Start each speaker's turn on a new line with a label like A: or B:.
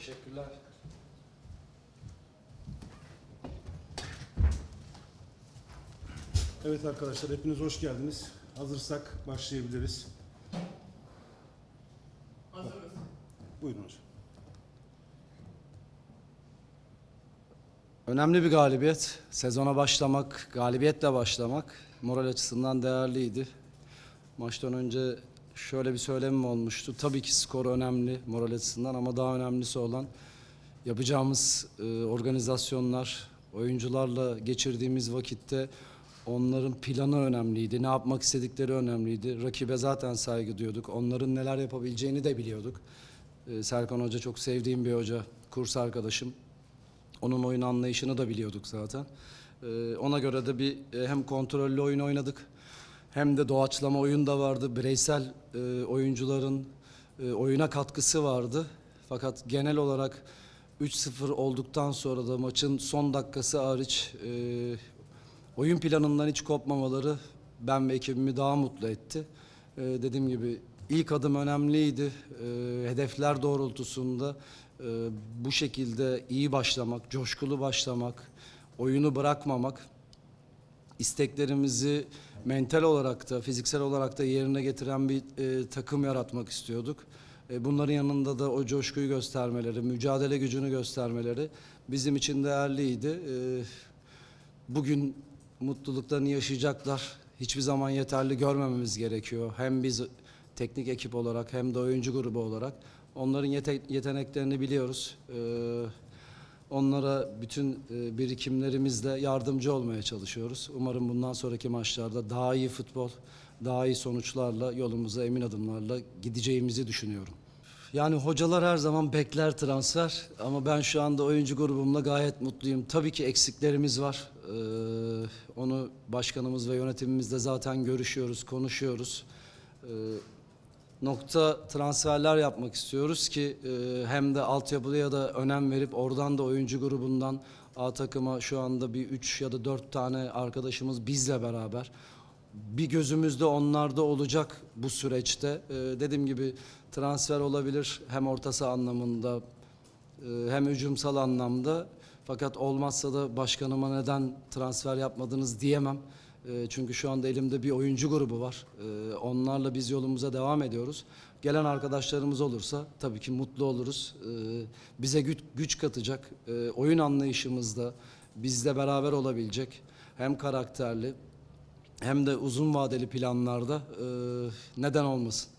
A: Teşekkürler.
B: Evet arkadaşlar hepiniz hoş geldiniz. Hazırsak başlayabiliriz.
C: Hazırız.
B: Buyurun hocam.
A: Önemli bir galibiyet. Sezona başlamak, galibiyetle başlamak moral açısından değerliydi. Maçtan önce şöyle bir söylemim olmuştu. Tabii ki skor önemli moral açısından ama daha önemlisi olan yapacağımız e, organizasyonlar, oyuncularla geçirdiğimiz vakitte onların planı önemliydi. Ne yapmak istedikleri önemliydi. Rakibe zaten saygı duyuyorduk. Onların neler yapabileceğini de biliyorduk. E, Serkan Hoca çok sevdiğim bir hoca, kurs arkadaşım. Onun oyun anlayışını da biliyorduk zaten. Ee, ona göre de bir e, hem kontrollü oyun oynadık hem de doğaçlama oyun da vardı. Bireysel e, oyuncuların e, oyuna katkısı vardı. Fakat genel olarak 3-0 olduktan sonra da maçın son dakikası hariç e, oyun planından hiç kopmamaları ben ve ekibimi daha mutlu etti. E, dediğim gibi ilk adım önemliydi. E, hedefler doğrultusunda e, bu şekilde iyi başlamak, coşkulu başlamak, oyunu bırakmamak, isteklerimizi mental olarak da fiziksel olarak da yerine getiren bir e, takım yaratmak istiyorduk. E, bunların yanında da o coşkuyu göstermeleri, mücadele gücünü göstermeleri bizim için değerliydi. E, bugün mutluluklarını yaşayacaklar. Hiçbir zaman yeterli görmememiz gerekiyor. Hem biz teknik ekip olarak hem de oyuncu grubu olarak onların yete- yeteneklerini biliyoruz. Ee, onlara bütün e, birikimlerimizle yardımcı olmaya çalışıyoruz. Umarım bundan sonraki maçlarda daha iyi futbol, daha iyi sonuçlarla yolumuza emin adımlarla gideceğimizi düşünüyorum. Yani hocalar her zaman bekler transfer ama ben şu anda oyuncu grubumla gayet mutluyum. Tabii ki eksiklerimiz var. Ee, onu başkanımız ve yönetimimizle zaten görüşüyoruz, konuşuyoruz. Ee, nokta transferler yapmak istiyoruz ki e, hem de altyapıya da önem verip oradan da oyuncu grubundan A takıma şu anda bir 3 ya da 4 tane arkadaşımız bizle beraber. Bir gözümüz de onlarda olacak bu süreçte. Ee, dediğim gibi transfer olabilir hem orta saha anlamında e, hem hücumsal anlamda. Fakat olmazsa da başkanıma neden transfer yapmadınız diyemem. E, Çünkü şu anda elimde bir oyuncu grubu var. E, Onlarla biz yolumuza devam ediyoruz. Gelen arkadaşlarımız olursa tabii ki mutlu oluruz. E, Bize güç, güç katacak, e, oyun anlayışımızda bizle beraber olabilecek hem karakterli hem de uzun vadeli planlarda e, neden olmasın.